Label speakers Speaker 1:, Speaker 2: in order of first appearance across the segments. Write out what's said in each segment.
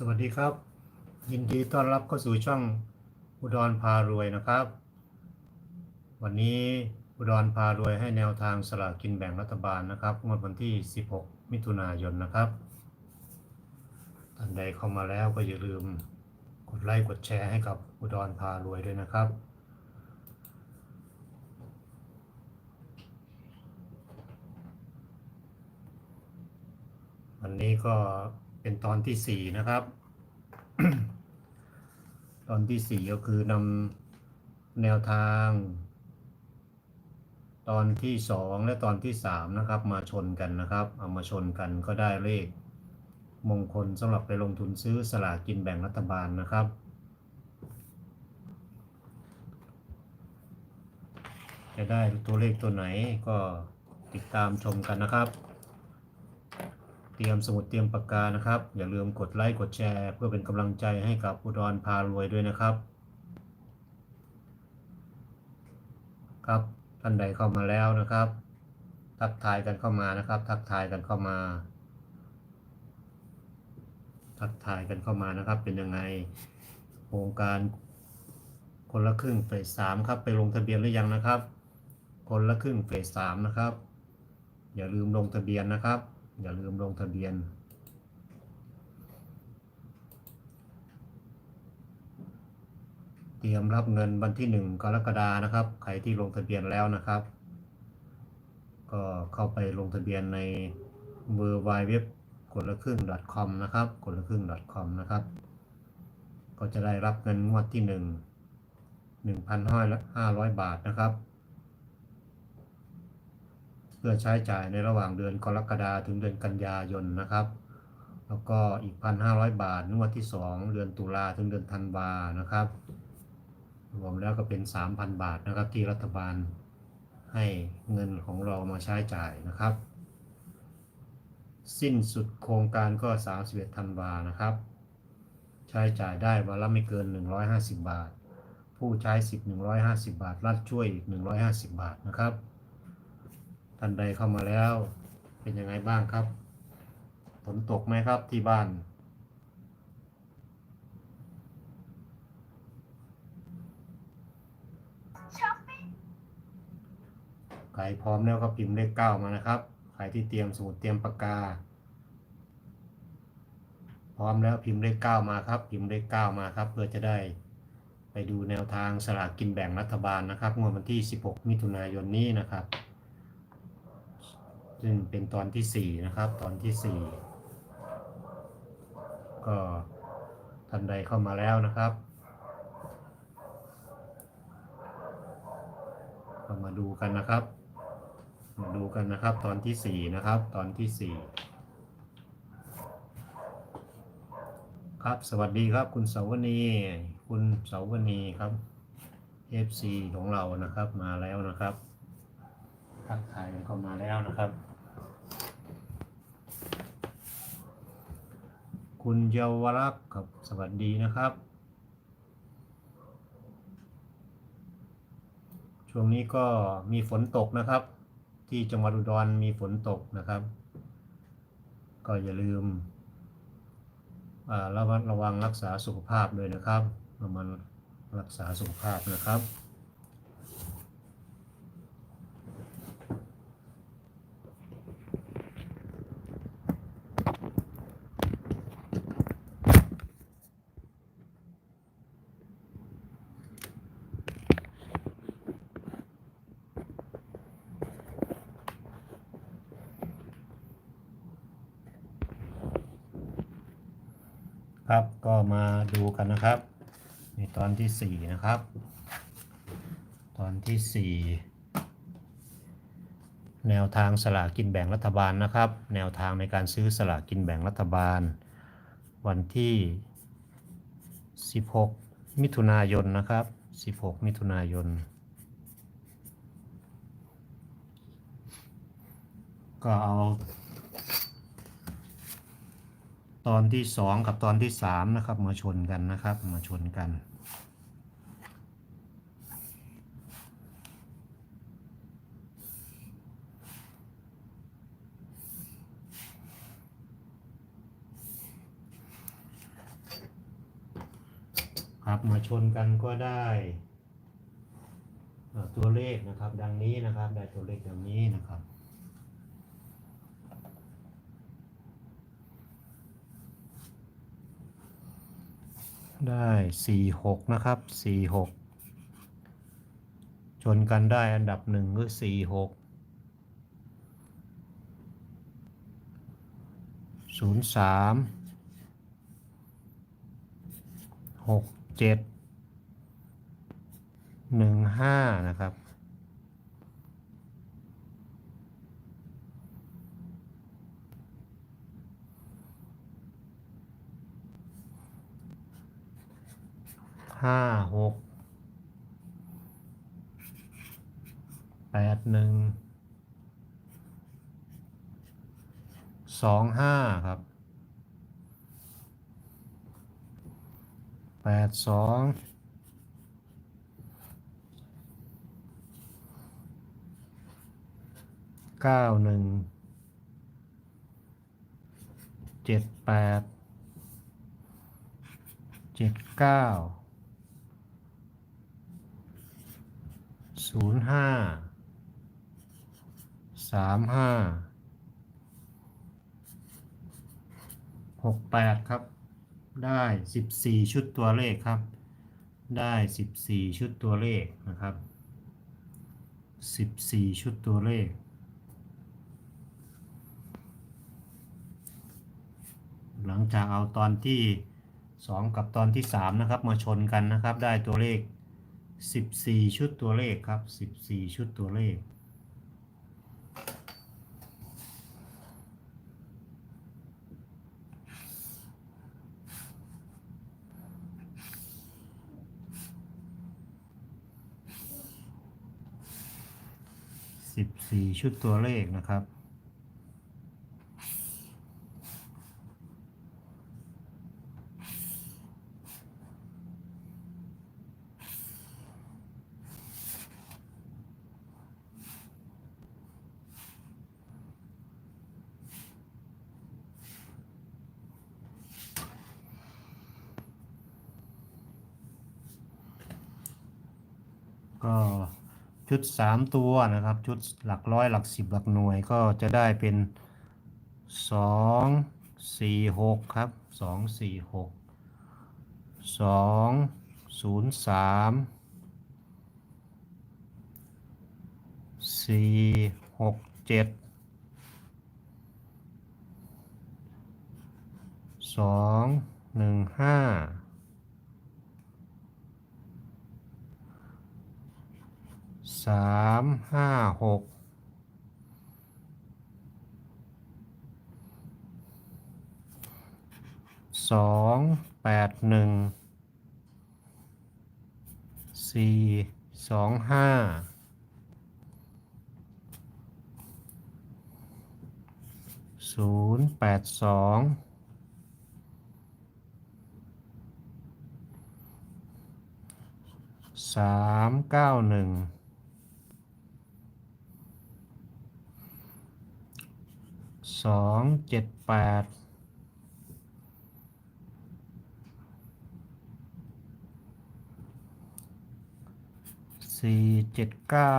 Speaker 1: สวัสดีครับ ยินดีต้อนรับเข้าสู่ช่องอุดรพารวยนะครับ วันนี้อุดรพารวยให้แนวทางสลากกินแบ่งรัฐบาลนะครับงวดวันที่ 16 มิถุนายนนะครับท่านใดเข้ามาแล้วก็อย่าลืมกดไลค์กดแชร์ให้กับอุดรพารวยด้วยนะครับ วันนี้ก็ เป็นตอนที่สี่นะครับ ตอนที่สี่ก็คือนำแนวทาง ตอนที่สองและตอนที่สามนะครับ มาชนกันนะครับ เอามาชนกันก็ได้เลข มงคลสำหรับไปลงทุนซื้อสลากกินแบ่งรัฐบาลนะครับจะได้ตัวเลขตัวไหนก็ติดตามชมกันนะครับ เตรียมสมุดเตรียมปากกานะครับ อย่าลืมกดไลค์กดแชร์ เพื่อเป็นกำลังใจให้กับอุดรพารวยด้วยนะครับ ครับท่านใดเข้ามาแล้วนะครับ ทักทายกันเข้ามานะครับ ทักทายกันเข้ามา ทักทายกันเข้ามานะครับ เป็นยังไงโครงการคนละครึ่งเฟสสามครับ ไปลงทะเบียนหรือยังนะครับ คนละครึ่งเฟสสามนะครับ อย่าลืมลงทะเบียนนะครับ อย่าลืมลงทะเบียน เตรียมรับเงินวันที่1กรกฎานะครับ ใครที่ลงทะเบียนแล้วนะครับ ก็เข้าไปลงทะเบียนในเบอร์ไวเว็บกดละครึ่ง .com นะครับกดละครึ่ง .com นะครับ ก็จะได้รับเงินงวดที่1 1,500บาทนะครับ พื่อใช้จ่ายในระหว่างเดือนกรกฎาถึงเดือนกันยายนนะครับ แล้วก็อีก 1,500 บาทงวดที่ 2 เดือนตุลาถึงเดือนธันวานะครับ รวมแล้วก็เป็น 3,000 บาทนะครับที่รัฐบาลให้เงินของเรามาใช้จ่ายนะครับ สิ้นสุดโครงการก็ 31ธันวานะครับ ใช้จ่ายได้วันละไม่เกิน 150 บาท ผู้ใช้สิทธิ์150 บาท รัฐช่วยอีก 150 บาทนะครับ ท่านใดเข้ามาแล้ว เป็นยังไงบ้างครับฝนตกไหมครับที่บ้าน ใครพร้อมแล้วก็พิมพ์เลขเก้ามานะครับ ใครที่เตรียมสมุดเตรียมปากกา พร้อมแล้วพิมพ์เลขเก้ามาครับ พิมพ์เลขเก้ามาครับ เพื่อจะได้ไปดูแนวทางสลากกินแบ่งรัฐบาลนะครับงวดวันที่ 16 มิถุนายนนี้นะครับ ซึ่งเป็นตอนที่4นะครับ ตอนที่4ก็ท่านใดเข้ามาแล้วนะครับ ก็มาดูกันนะครับ มาดูกันนะครับ ตอนที่4นะครับ ตอนที่4ครับ สวัสดีครับ คุณเสาวนีคุณเสาวนีครับ FC ของเรานะครับมาแล้วนะครับ ทักทายกันเข้ามาแล้วนะครับ คุณเยาวรักษ์ครับสวัสดีนะครับ ช่วงนี้ก็มีฝนตกนะครับ ที่จังหวัดอุดรมีฝนตกนะครับ ก็อย่าลืมระมัดระวังรักษาสุขภาพด้วยนะครับระมัดรักษาสุขภาพนะครับ ครับก็มาดูกันนะครับในตอนที่4นะครับ ตอนที่4แนวทางสลากกินแบ่งรัฐบาลนะครับ แนวทางในการซื้อสลากกินแบ่งรัฐบาล วันที่ 16 มิถุนายนนะครับ 16 มิถุนายน ก็เอา ตอนที่สองกับตอนที่สามนะครับมาชนกันนะครับมาชนกันครับมาชนกันก็ได้ตัวเลขนะครับ ดังนี้นะครับ ได้ตัวเลขดังนี้นะครับ ได้สี่หกนะครับสี่หกชนกันได้อันดับหนึ่งคือสี่หกศูนย์สามหกเจ็ดหนึ่งห้านะครับ ห้าหกแปดหนึ่งสองห้าครับแปดสองเก้าหนึ่งเจ็ดแปดเจ็ดเก้า ศูนย์ห้าสามห้าหกแปดครับ ได้สิบสี่ชุดตัวเลขครับ ได้สิบสี่ชุดตัวเลขนะครับสิบสี่ชุดตัวเลข หลังจากเอาตอนที่สองกับตอนที่สามนะครับ มาชนกันนะครับ ได้ตัวเลข 14 ชุดตัวเลขครับ 14 ชุดตัวเลข 14 ชุดตัวเลขนะครับ ก็ชุด 3 ตัวนะครับ ชุดหลักร้อยหลักสิบหลักหน่วยก็จะได้เป็น 2 4 6 ครับ 2 4 6 2 0 3 4 6 7 2 1 5 สามห้าหกสองแปดหนึ่งสี่สองห้าศูนย์แปดสองสามเก้าหนึ่ง สองเจ็ดแปดสี่เจ็ดเก้า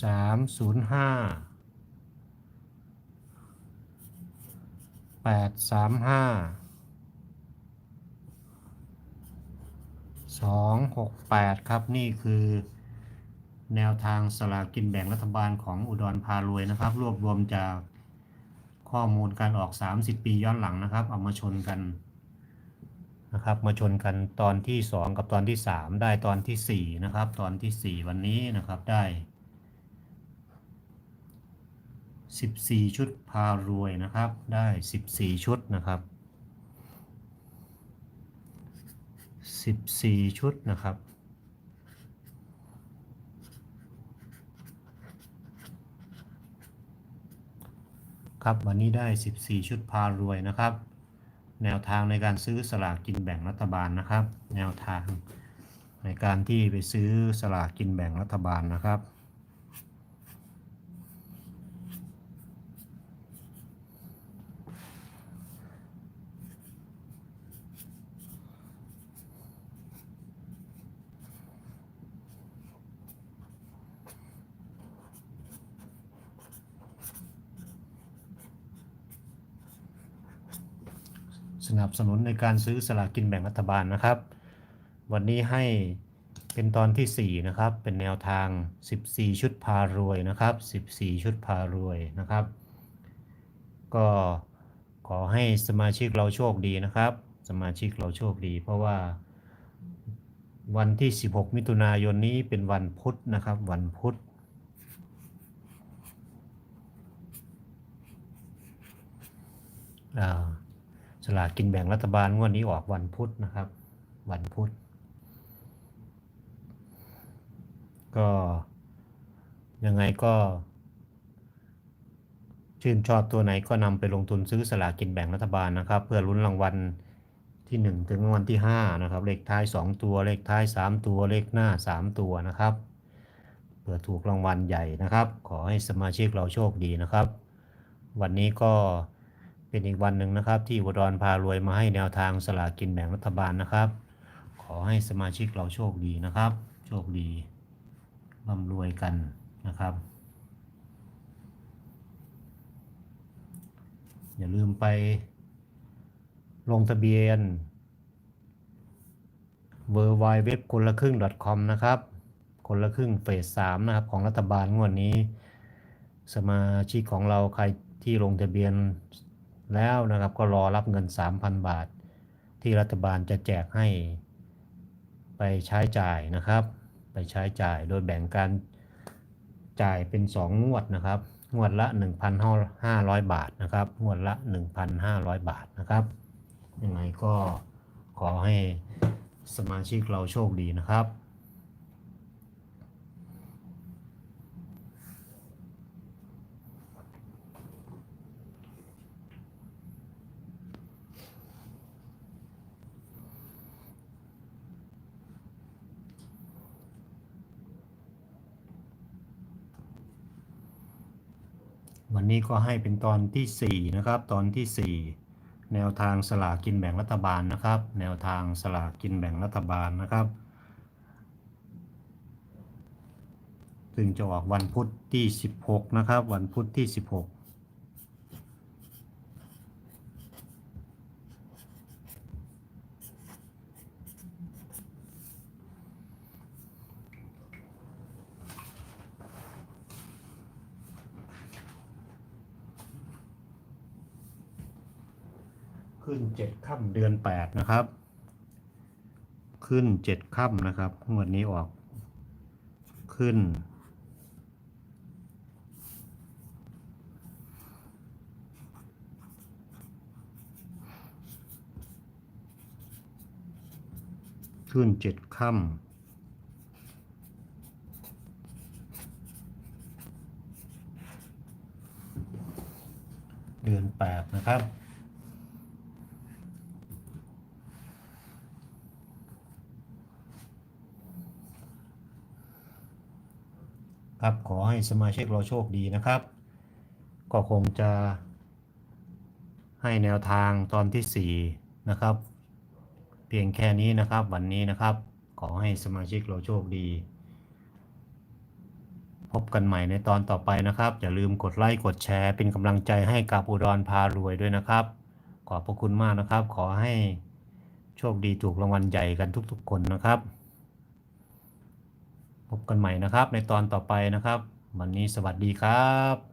Speaker 1: สามศูนย์ห้าแปดสามห้า สองหกแปดครับ นี่คือแนวทางสลากกินแบ่งรัฐบาลของอุดรพารวยนะครับ รวบรวมจากข้อมูลการออก 30 ปีย้อนหลังนะครับ เอามาชนกันนะครับ มาชนกันตอนที่ 2 กับตอนที่ 3 ได้ตอนที่ 4 นะครับ ตอนที่ 4 วันนี้นะครับได้ 14 ชุดพารวยนะครับ ได้ 14 ชุดนะครับ 14 ชุดนะครับ ครับวันนี้ได้ 14 ชุดพารวยนะครับ แนวทางในการซื้อสลากกินแบ่งรัฐบาลนะครับ แนวทางในการที่ไปซื้อสลากกินแบ่งรัฐบาลนะครับ สนับสนุนในการซื้อสลากกินแบ่งรัฐบาลนะครับ วันนี้ให้เป็นตอนที่ 4 นะครับ เป็นแนวทาง 14 ชุดพารวยนะครับ 14 ชุดพารวยนะครับ ก็ขอให้สมาชิกเราโชคดีนะครับ สมาชิกเราโชคดี เพราะว่าวันที่ 16 มิถุนายนนี้เป็นวันพุธนะครับ วันพุธอ่า ลากกินแบ่งรัฐบาลงวดนี้ออกวันพุธนะครับ วันพุธ ก็ยังไงก็ ชื่นชอบตัวไหนก็นำไปลงทุนซื้อสลากกินแบ่งรัฐบาลนะครับ เพื่อลุ้นรางวัลที่ 1 ถึงรางวัลที่ 5 นะครับ เลขท้าย 2 ตัว เลขท้าย 3 ตัว เลขหน้า 3 ตัวนะครับ เพื่อถูกรางวัลใหญ่นะครับ ขอให้สมาชิกเราโชคดีนะครับ วันนี้ก็ เป็นอีกวันหนึ่งนะครับ ที่อุดรพารวยมาให้แนวทางสลากกินแบ่งรัฐบาลนะครับ ขอให้สมาชิกเราโชคดีนะครับ โชคดีร่ำรวยกันนะครับ อย่าลืมไปลงทะเบียน w w w คนละครึ่ง .com นะครับ คนละครึ่งเฟสสามนะครับ ของรัฐบาลงวดนี้ สมาชิกของเราใครที่ลงทะเบียน แล้วนะครับก็รอรับเงิน 3,000 บาท ที่รัฐบาลจะแจกให้ ไปใช้จ่ายนะครับ ไปใช้จ่ายโดยแบ่งการจ่ายเป็น 2 งวดนะครับ งวดละ 1,500 บาทนะครับ งวดละ 1,500 บาทนะครับ ยังไงก็ขอให้สมาชิกเราโชคดีนะครับ วันนี้ก็ให้เป็นตอนที่ 4 นะครับ ตอนที่ 4 แนวทางสลากกินแบ่งรัฐบาลนะครับ แนวทางสลากกินแบ่งรัฐบาลนะครับ ซึ่งจะออกวันพุธที่ 16 นะครับ วันพุธที่ 16 ขึ้นเจ็ดค่ำเดือนแปดนะครับ ขึ้นเจ็ดค่ำนะครับงวดนี้ออก ขึ้น ขึ้นเจ็ดค่ำเดือนแปดนะครับ ครับขอให้สมาชิกเราโชคดีนะครับ ก็คงจะให้แนวทางตอนที่ 4 นะครับ เพียงแค่นี้นะครับวันนี้นะครับ ขอให้สมาชิกเราโชคดี พบกันใหม่ในตอนต่อไปนะครับ อย่าลืมกดไลค์กดแชร์เป็นกำลังใจให้กับอุดรพารวยด้วยนะครับ ขอบพระคุณมากนะครับ ขอให้โชคดีถูกรางวัลใหญ่กันทุกๆ คนนะครับ พบกันใหม่นะครับ ในตอนต่อไปนะครับ วันนี้สวัสดีครับ